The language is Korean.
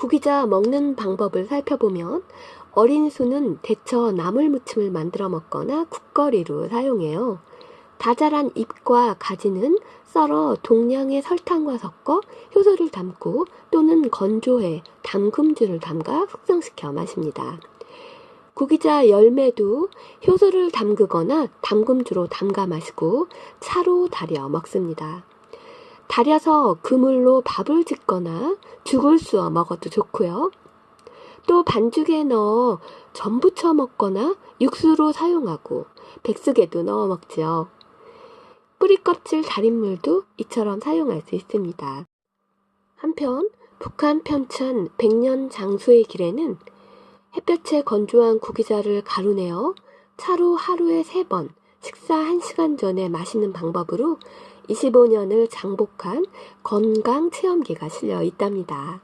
구기자 먹는 방법을 살펴보면 어린 수는 데쳐 나물 무침을 만들어 먹거나 국거리로 사용해요. 다 자란 잎과 가지는 썰어 동량의 설탕과 섞어 효소를 담고 또는 건조해 담금주를 담가 숙성시켜 마십니다. 구기자 열매도 효소를 담그거나 담금주로 담가 마시고 차로 달여 먹습니다. 달여서 그물로 밥을 짓거나 죽을 쑤어 먹어도 좋고요. 또 반죽에 넣어 전 부쳐 먹거나 육수로 사용하고 백숙에도 넣어 먹지요. 뿌리 껍질 달인물도 이처럼 사용할 수 있습니다. 한편 북한 편찬 백년 장수의 길에는 햇볕에 건조한 구기자를 가루내어 차로 하루에 세 번 식사 1시간 전에 마시는 방법으로 25년을 장복한 건강 체험기가 실려 있답니다.